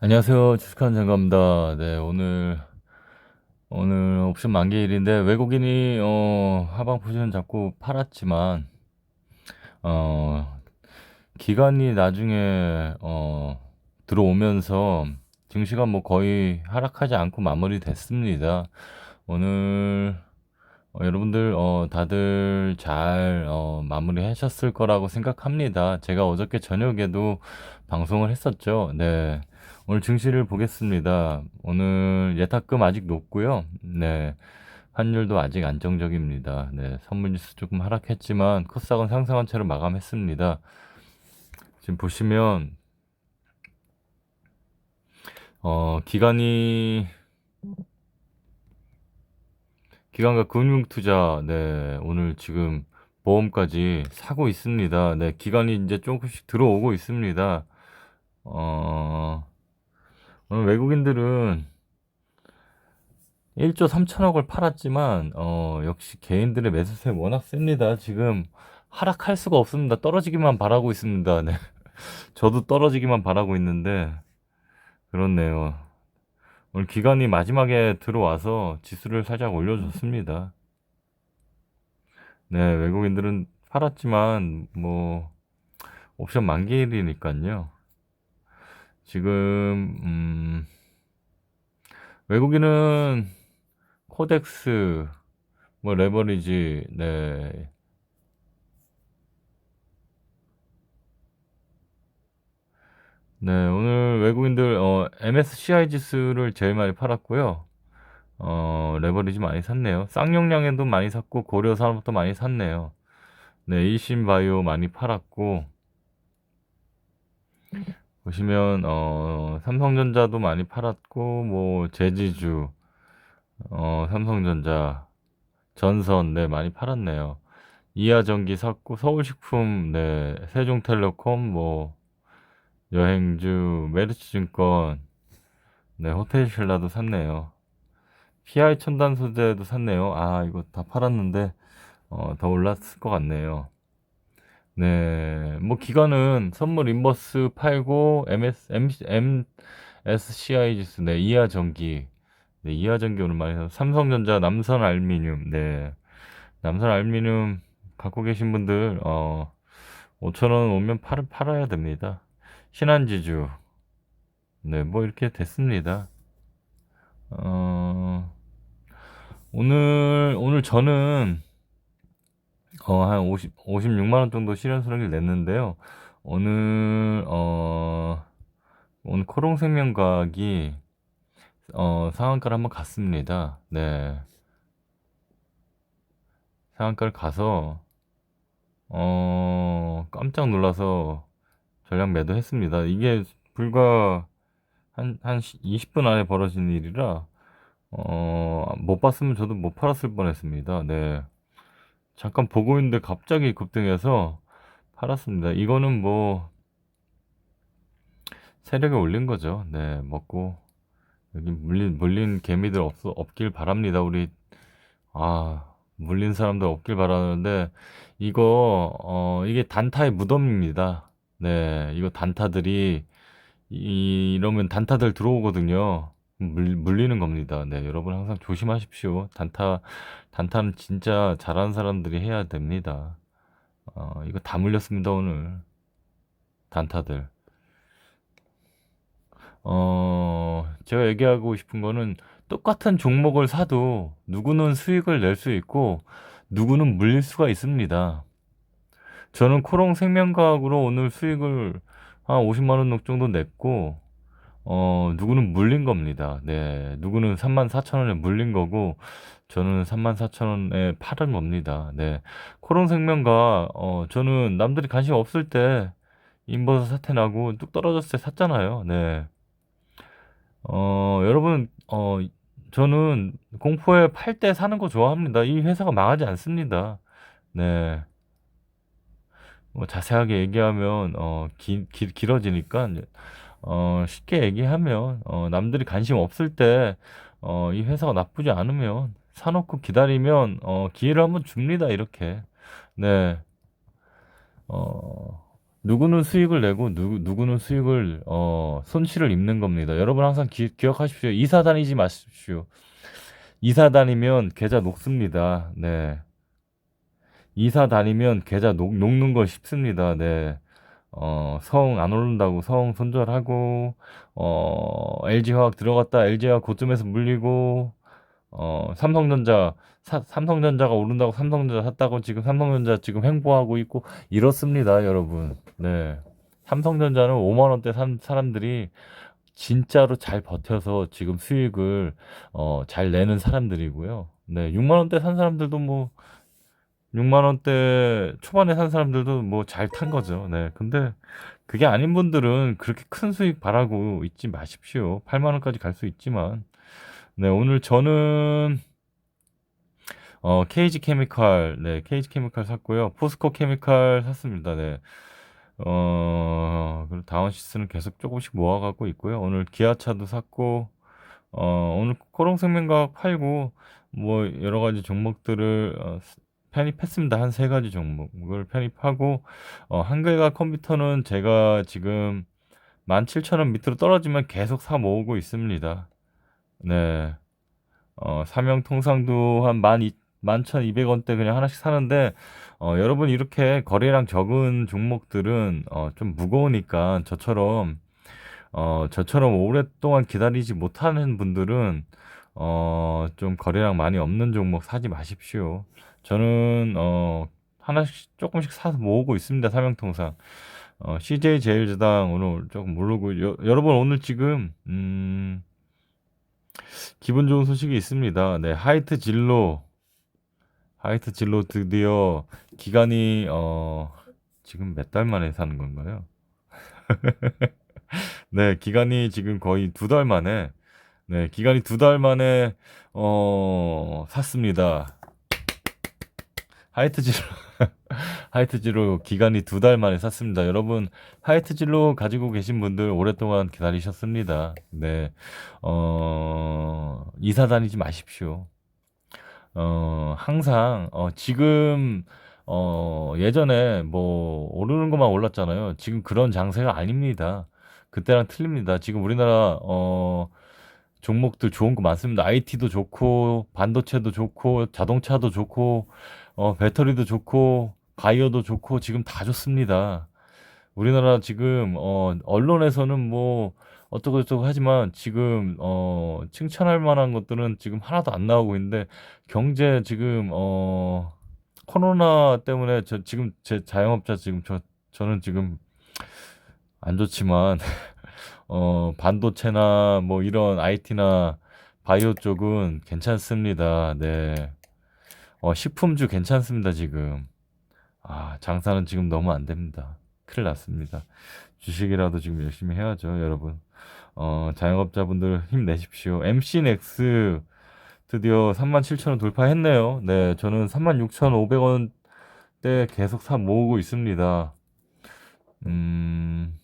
안녕하세요. 주식하는 장갑니다. 네, 오늘, 오늘 옵션 만기일인데, 외국인이, 어, 하방 포지션 잡고 팔았지만, 어, 기간이 나중에, 어, 들어오면서, 증시가 뭐 거의 하락하지 않고 마무리됐습니다. 오늘, 어, 여러분들, 어, 다들 잘, 어, 마무리 하셨을 거라고 생각합니다. 제가 어저께 저녁에도 방송을 했었죠. 네. 오늘 증시를 보겠습니다. 오늘 예탁금 아직 높고요. 네. 환율도 아직 안정적입니다. 네. 선물지수 조금 하락했지만 코스닥은 상승한 채로 마감했습니다. 지금 보시면 어, 기간이 기관과 금융투자 네. 오늘 지금 보험까지 사고 있습니다. 네. 기간이 이제 조금씩 들어오고 있습니다. 어, 외국인들은 1조 3천억을 팔았지만 어, 역시 개인들의 매수세 워낙 셉니다. 지금 하락할 수가 없습니다. 떨어지기만 바라고 있습니다. 네. 저도 떨어지기만 바라고 있는데 그렇네요. 오늘 기간이 마지막에 들어와서 지수를 살짝 올려줬습니다. 네, 외국인들은 팔았지만 뭐 옵션 만기일이니까요. 지금 음, 외국인은 코덱스, 뭐 레버리지, 네. 네, 오늘 외국인들 어, MSCI 지수를 제일 많이 팔았고요. 어, 레버리지 많이 샀네요. 쌍용량에도 많이 샀고 고려 산업도 많이 샀네요. 네, 일신바이오 많이 팔았고 보시면 어, 삼성전자도 많이 팔았고 뭐 제지주 어, 삼성전자 전선 네 많이 팔았네요. 이하전기 샀고 서울식품 네 세종텔레콤 뭐 여행주 메르츠증권 네 호텔신라도 샀네요. PI 첨단 소재도 샀네요. 아 이거 다 팔았는데 어, 더 올랐을 것 같네요. 네, 뭐 기간은 선물 인버스 팔고 MS M, MSCI 지수 네 이하 전기. 네 이하 전기 오늘 많이 사서 삼성전자 남선 알미늄. 네. 남선 알미늄 갖고 계신 분들 어 5천 원 오면 팔 팔아야 됩니다. 신한지주. 네 뭐 이렇게 됐습니다. 어 오늘 오늘 저는 어, 한 50, 56만 원 정도 실현 수령을 냈는데요. 오늘, 어, 오늘 코롱생명과학이, 어, 상한가를 한번 갔습니다. 네. 상한가를 가서, 어, 깜짝 놀라서 전량 매도했습니다. 이게 불과 한, 한 20분 안에 벌어진 일이라, 어, 못 봤으면 저도 못 팔았을 뻔 했습니다. 네. 잠깐 보고 있는데 갑자기 급등해서 팔았습니다. 이거는 뭐 세력에 올린 거죠. 네, 먹고 여기 물린 물린 개미들 없 없길 바랍니다. 우리 아 물린 사람들 없길 바라는데 이거 어 이게 단타의 무덤입니다. 네, 이거 단타들이 이, 이러면 단타들 들어오거든요. 물, 물리는 겁니다. 네, 여러분 항상 조심하십시오. 단타, 단타는 진짜 잘하는 사람들이 해야 됩니다. 어, 이거 다 물렸습니다, 오늘. 단타들. 어, 제가 얘기하고 싶은 거는 똑같은 종목을 사도 누구는 수익을 낼 수 있고 누구는 물릴 수가 있습니다. 저는 코롱 생명과학으로 오늘 수익을 한 50만 원 정도 냈고 어, 누구는 물린 겁니다. 네. 누구는 34,000원에 물린 거고, 저는 34,000원에 팔은 겁니다. 네. 코롱생명과, 어, 저는 남들이 관심 없을 때, 인버스 사태 나고 뚝 떨어졌을 때 샀잖아요. 네. 어, 여러분, 어, 저는 공포에 팔 때 사는 거 좋아합니다. 이 회사가 망하지 않습니다. 네. 뭐 자세하게 얘기하면, 어, 기, 기, 길어지니까, 어, 쉽게 얘기하면, 어, 남들이 관심 없을 때, 어, 이 회사가 나쁘지 않으면, 사놓고 기다리면, 어, 기회를 한번 줍니다, 이렇게. 네. 어, 누구는 수익을 내고 누구 누구는 수익을 어 손실을 입는 겁니다. 여러분 항상 기, 기억하십시오. 이사 다니지 마십시오. 이사 다니면 계좌 녹습니다. 네. 이사 다니면 계좌 녹, 녹는 거 쉽습니다. 네. 어, 성 안 오른다고 성 손절하고, 어, LG화학 들어갔다 LG화학 고점에서 물리고, 어, 삼성전자, 사, 삼성전자가 오른다고 삼성전자 샀다고 지금 삼성전자 지금 횡보하고 있고, 이렇습니다, 여러분. 네. 삼성전자는 5만 원대 산 사람들이 진짜로 잘 버텨서 지금 수익을, 어, 잘 내는 사람들이고요. 네. 6만 원대 산 사람들도 뭐, 6만 원대 초반에 산 사람들도 뭐 잘 탄 거죠. 네. 근데 그게 아닌 분들은 그렇게 큰 수익 바라고 있지 마십시오. 8만 원까지 갈 수 있지만. 네, 오늘 저는 어, KG 케미칼, 네, KG 케미칼 샀고요. 포스코 케미칼 샀습니다. 네. 어, 그리고 다운시스는 계속 조금씩 모아가고 있고요. 오늘 기아차도 샀고, 어, 오늘 코롱생명과학 팔고, 뭐, 여러 가지 종목들을, 어, 편입했습니다. 한세 가지 종목을 편입하고 어, 한글과 컴퓨터는 제가 지금 17,000 원 밑으로 떨어지면 계속 사 모으고 있습니다. 네. 어, 사명 통상도 한 12,200 원대 그냥 하나씩 사는데 어, 여러분 이렇게 거래량 적은 종목들은 어, 좀 무거우니까 저처럼 어, 저처럼 오랫동안 기다리지 못하는 분들은 어, 좀 거래량 많이 없는 종목 사지 마십시오. 저는 어 하나씩 조금씩 사서 모으고 있습니다. 사명통상. 어, CJ 제일제당 오늘 조금 모르고 여, 여러분 오늘 지금 음, 기분 좋은 소식이 있습니다. 네, 하이트 진로 하이트 진로 드디어 기간이 어 지금 몇 달 만에 사는 건가요? 네, 기간이 지금 거의 두 달 만에 네, 기간이 두 달 만에 어 샀습니다. 하이트지로 하이트지로 기간이 두 달 만에 샀습니다. 여러분 하이트지로 가지고 계신 분들 오랫동안 기다리셨습니다. 네, 어, 이사 다니지 마십시오. 어, 항상 어, 지금 어, 예전에 뭐 오르는 것만 올랐잖아요. 지금 그런 장세가 아닙니다. 그때랑 틀립니다. 지금 우리나라 어, 종목들 좋은 거 많습니다. IT도 좋고 반도체도 좋고 자동차도 좋고 어, 배터리도 좋고 바이오도 좋고 지금 다 좋습니다. 우리나라 지금 어, 언론에서는 뭐 어쩌고 저쩌고 하지만 지금 어, 칭찬할 만한 것들은 지금 하나도 안 나오고 있는데 경제 지금 어, 코로나 때문에 저 지금 제 자영업자 지금 저 저는 지금 안 좋지만 어, 반도체나 뭐 이런 IT나 바이오 쪽은 괜찮습니다. 네. 어, 식품주 괜찮습니다, 지금. 아, 장사는 지금 너무 안 됩니다. 큰일 났습니다. 주식이라도 지금 열심히 해야죠, 여러분. 어, 자영업자분들 힘내십시오. MC넥스 드디어 37,000원 돌파했네요. 네, 저는 36,500원대 계속 사 모으고 있습니다. 음,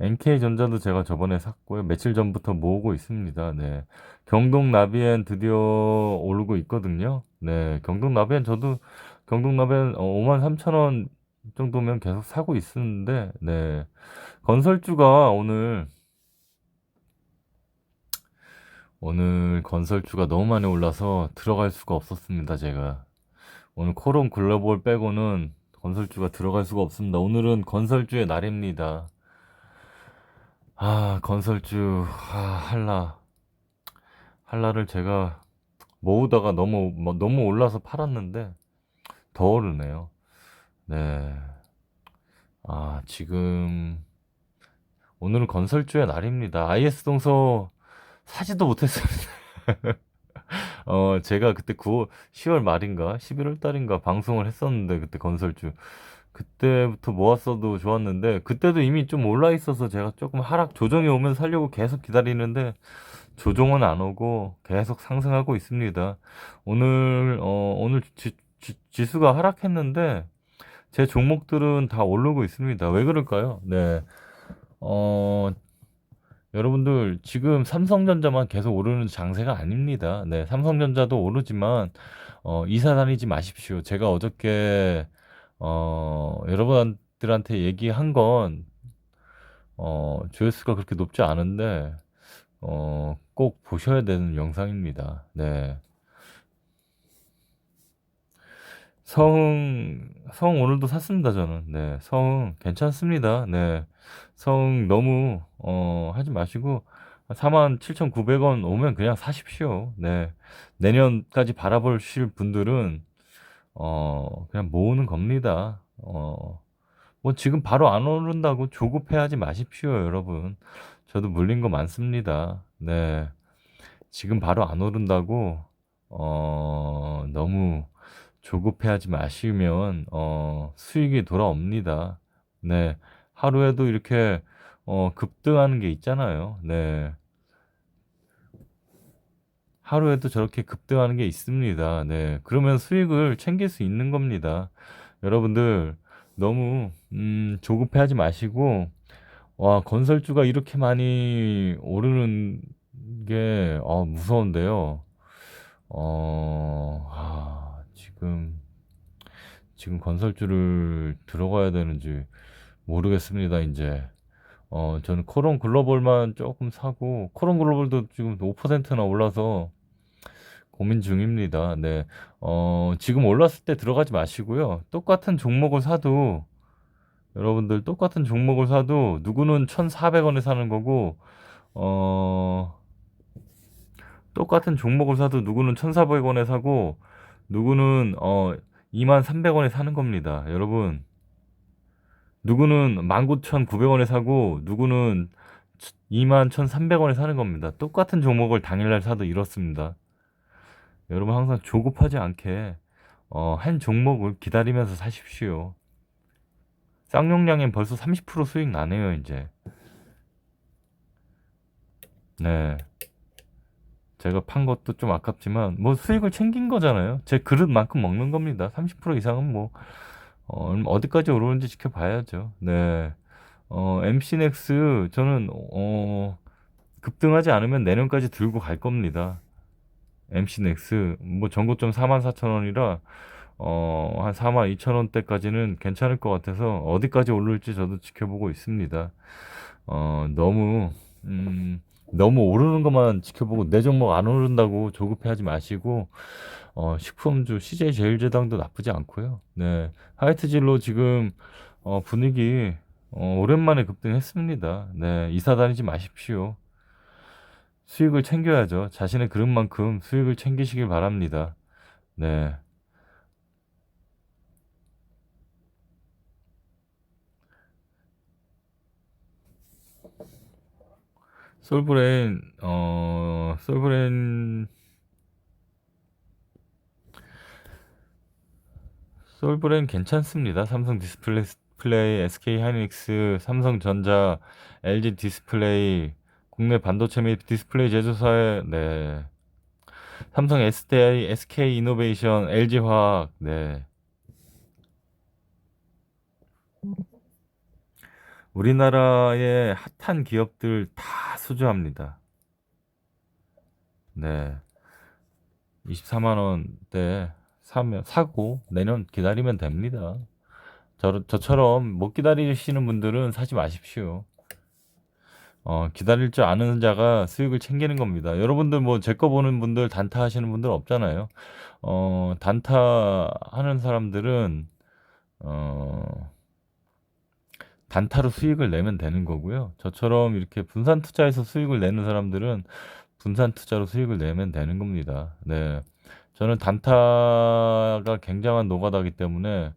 NK전자도 제가 저번에 샀고요. 며칠 전부터 모으고 있습니다. 네. 경동 나비엔 드디어 오르고 있거든요. 네. 경동 나비엔 저도 경동 나비엔 5만 3천 원 정도면 계속 사고 있었는데, 네. 건설주가 오늘 오늘 건설주가 너무 많이 올라서 들어갈 수가 없었습니다, 제가. 오늘 코론 글로벌 빼고는 건설주가 들어갈 수가 없습니다. 오늘은 건설주의 날입니다. 아, 건설주, 아, 한라. 한라를 제가 모으다가 너무, 뭐, 너무 올라서 팔았는데, 더 오르네요. 네. 아, 지금, 오늘은 건설주의 날입니다. IS 동서 사지도 못했습니다. 어, 제가 그때 9월, 10월 말인가, 11월 달인가 방송을 했었는데, 그때 건설주. 그때부터 모았어도 좋았는데 그때도 이미 좀 올라 있어서 제가 조금 하락 조정이 오면 살려고 계속 기다리는데 조정은 안 오고 계속 상승하고 있습니다. 오늘 어 오늘 지, 지, 지 수가 하락했는데 제 종목들은 다 오르고 있습니다. 왜 그럴까요? 네. 어 여러분들 지금 삼성전자만 계속 오르는 장세가 아닙니다. 네, 삼성전자도 오르지만 어, 이사 다니지 마십시오. 제가 어저께 어, 여러분들한테 얘기한 건, 어, 조회수가 그렇게 높지 않은데, 어, 꼭 보셔야 되는 영상입니다. 네. 성흥, 성흥 오늘도 샀습니다, 저는. 네. 성흥 괜찮습니다. 네. 성흥 너무, 어, 하지 마시고, 47,900원 오면 그냥 사십시오. 네. 내년까지 바라보실 분들은, 어, 그냥 모으는 겁니다. 어, 뭐 지금 바로 안 오른다고 조급해하지 마십시오, 여러분. 저도 물린 거 많습니다. 네. 지금 바로 안 오른다고, 어, 너무 조급해하지 마시면, 어, 수익이 돌아옵니다. 네. 하루에도 이렇게, 어, 급등하는 게 있잖아요. 네. 하루에도 저렇게 급등하는 게 있습니다. 네. 그러면 수익을 챙길 수 있는 겁니다. 여러분들, 너무, 음, 조급해 하지 마시고, 와, 건설주가 이렇게 많이 오르는 게, 어, 무서운데요. 어, 아, 지금, 지금 건설주를 들어가야 되는지 모르겠습니다, 이제. 어, 저는 코론 글로벌만 조금 사고, 코론 글로벌도 지금 5%나 올라서 고민 중입니다. 네. 어, 지금 올랐을 때 들어가지 마시고요. 똑같은 종목을 사도, 여러분들 똑같은 종목을 사도, 누구는 1,400원에 사는 거고, 어, 똑같은 종목을 사도 누구는 1,400원에 사고, 누구는, 어, 23,300원에 사는 겁니다. 여러분, 누구는 19,900원에 사고, 누구는 21,300원에 사는 겁니다. 똑같은 종목을 당일날 사도 이렇습니다. 여러분 항상 조급하지 않게 어, 한 종목을 기다리면서 사십시오. 쌍용량엔 벌써 30% 수익 나네요, 이제. 네. 제가 판 것도 좀 아깝지만, 뭐 수익을 챙긴 거잖아요. 제 그릇만큼 먹는 겁니다. 30% 이상은 뭐, 어, 어디까지 오르는지 지켜봐야죠. 네. 어, MC넥스, 저는, 어, 급등하지 않으면 내년까지 들고 갈 겁니다. MC넥스 뭐 전고점 44,000원이라 어, 한 42,000원대까지는 괜찮을 것 같아서 어디까지 오를지 저도 지켜보고 있습니다. 어, 너무 음, 너무 오르는 것만 지켜보고 내 종목 안 오른다고 조급해하지 마시고 어, 식품주 CJ 제일제당도 나쁘지 않고요. 네. 하이트질로 지금 어, 분위기 어, 오랜만에 급등했습니다. 네. 이사 다니지 마십시오. 수익을 챙겨야죠. 자신의 그릇만큼 수익을 챙기시길 바랍니다. 네. 솔브레인, 어, 솔브레인, 솔브레인 괜찮습니다. 삼성 디스플레이, SK 하이닉스, 삼성전자, LG 디스플레이, 국내 반도체 및 디스플레이 제조사의 네. 삼성 SDI, SK 이노베이션, LG 화학 네. 우리나라의 핫한 기업들 다 수주합니다. 네. 24만 원대 사면 사고 내년 기다리면 됩니다. 저, 저처럼 못 기다리시는 분들은 사지 마십시오. 어, 기다릴 줄 아는 자가 수익을 챙기는 겁니다. 여러분들 뭐 제 거 보는 분들 단타 하시는 분들 없잖아요. 어, 단타 하는 사람들은 어, 단타로 수익을 내면 되는 거고요. 저처럼 이렇게 분산 투자해서 수익을 내는 사람들은 분산 투자로 수익을 내면 되는 겁니다. 네. 저는 단타가 굉장한 노가다기 때문에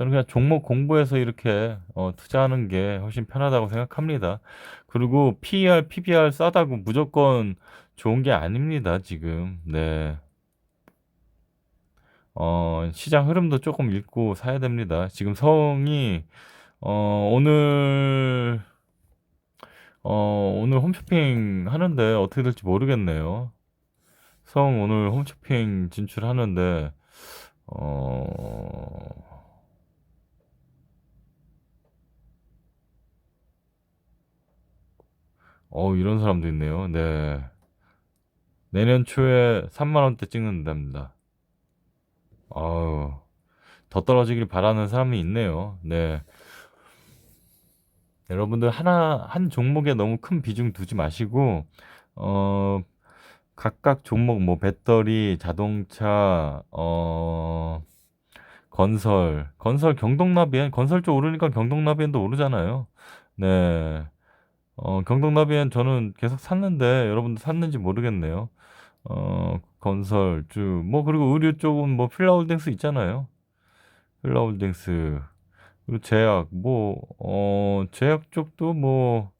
저는 그냥 종목 공부해서 이렇게 어, 투자하는 게 훨씬 편하다고 생각합니다. 그리고 PER, PBR 싸다고 무조건 좋은 게 아닙니다, 지금. 네. 어, 시장 흐름도 조금 읽고 사야 됩니다. 지금 성이, 어, 오늘, 어, 오늘 홈쇼핑 하는데 어떻게 될지 모르겠네요. 성 오늘 홈쇼핑 진출하는데, 어, 어, 이런 사람도 있네요. 네. 내년 초에 3만 원대 찍는답니다. 아우, 더 떨어지길 바라는 사람이 있네요. 네. 여러분들 하나 한 종목에 너무 큰 비중 두지 마시고 어 각각 종목 뭐 배터리, 자동차, 어 건설, 건설 경동나비엔 건설 쪽 오르니까 경동나비엔도 오르잖아요. 네. 어 경동나비엔 저는 계속 샀는데 여러분들 샀는지 모르겠네요. 어 건설주 뭐 그리고 의류 쪽은 뭐 필라홀딩스 있잖아요. 필라홀딩스 그리고 제약 뭐 어 제약 쪽도 뭐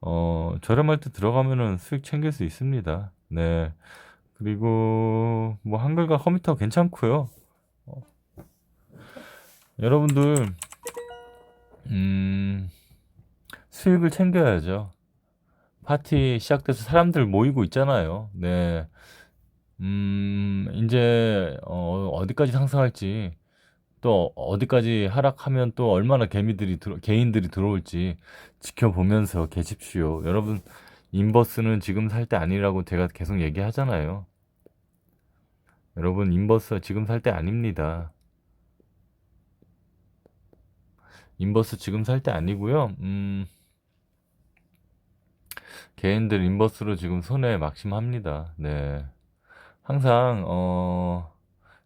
어 저렴할 때 들어가면은 수익 챙길 수 있습니다. 네. 그리고 뭐 한글과 컴퓨터 괜찮고요. 어. 여러분들 음 수익을 챙겨야죠. 파티 시작돼서 사람들 모이고 있잖아요. 네. 음 인제 어 어디까지 상승할지 또 어디까지 하락하면 또 얼마나 개미들이 들어 개인들이 들어올지 지켜보면서 계십시오. 여러분 인버스는 지금 살 때 아니라고 제가 계속 얘기하잖아요. 여러분 인버스 지금 살 때 아닙니다. 인버스 지금 살 때 아니고요. 음 개인들 인버스로 지금 손해 막심합니다. 네. 항상 어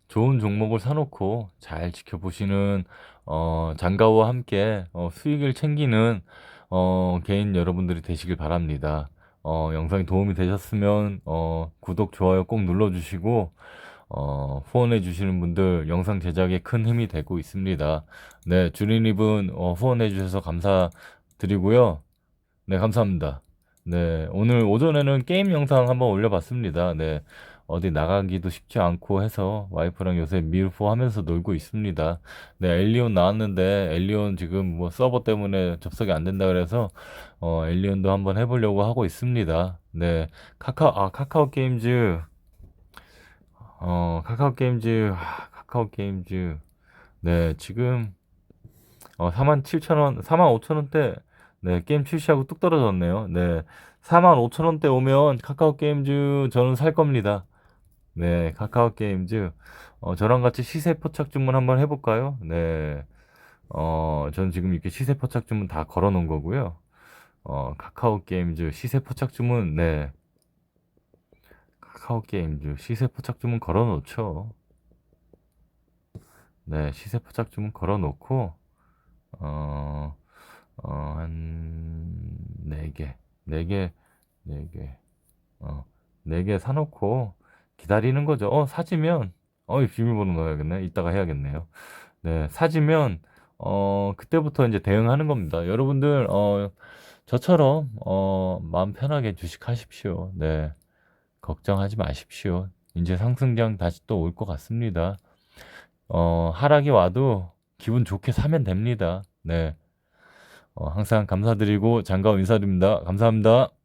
좋은 종목을 사놓고 잘 지켜보시는 어 장가와 함께 어 수익을 챙기는 어 개인 여러분들이 되시길 바랍니다. 어 영상이 도움이 되셨으면 어 구독, 좋아요 꼭 눌러주시고 어 후원해 주시는 분들 영상 제작에 큰 힘이 되고 있습니다. 네, 주린이분 어 후원해 주셔서 감사드리고요. 네, 감사합니다. 네, 오늘 오전에는 게임 영상 한번 올려봤습니다. 네, 어디 나가기도 쉽지 않고 해서 와이프랑 요새 밀포 하면서 놀고 있습니다. 네, 엘리온 나왔는데 엘리온 지금 뭐 서버 때문에 접속이 안 된다 그래서 어, 엘리온도 한번 해보려고 하고 있습니다. 네, 카카오, 아, 카카오 게임즈, 어, 카카오 게임즈, 아, 카카오 게임즈, 네, 지금 어, 47,000원, 45,000원대 네, 게임 출시하고 뚝 떨어졌네요. 네, 45,000원대 오면 카카오 게임즈 저는 살 겁니다. 네, 카카오 게임즈 어, 저랑 같이 시세 포착 주문 한번 해볼까요? 네, 어, 전 지금 이렇게 시세 포착 주문 다 걸어 놓은 거고요. 어, 카카오 게임즈 시세 포착 주문, 네. 카카오 게임즈 시세 포착 주문 걸어 놓죠. 네, 시세 포착 주문 걸어 놓고, 어, 어, 한, 4개, 4개, 4개, 어, 4개 사놓고 기다리는 거죠. 어, 사지면, 어, 이 비밀번호 넣어야겠네. 이따가 해야겠네요. 네, 사지면, 어, 그때부터 이제 대응하는 겁니다. 여러분들, 어, 저처럼, 어, 마음 편하게 주식하십시오. 네, 걱정하지 마십시오. 이제 상승장 다시 또 올 것 같습니다. 어, 하락이 와도 기분 좋게 사면 됩니다. 네. 어, 항상 감사드리고 장가오 인사드립니다. 감사합니다.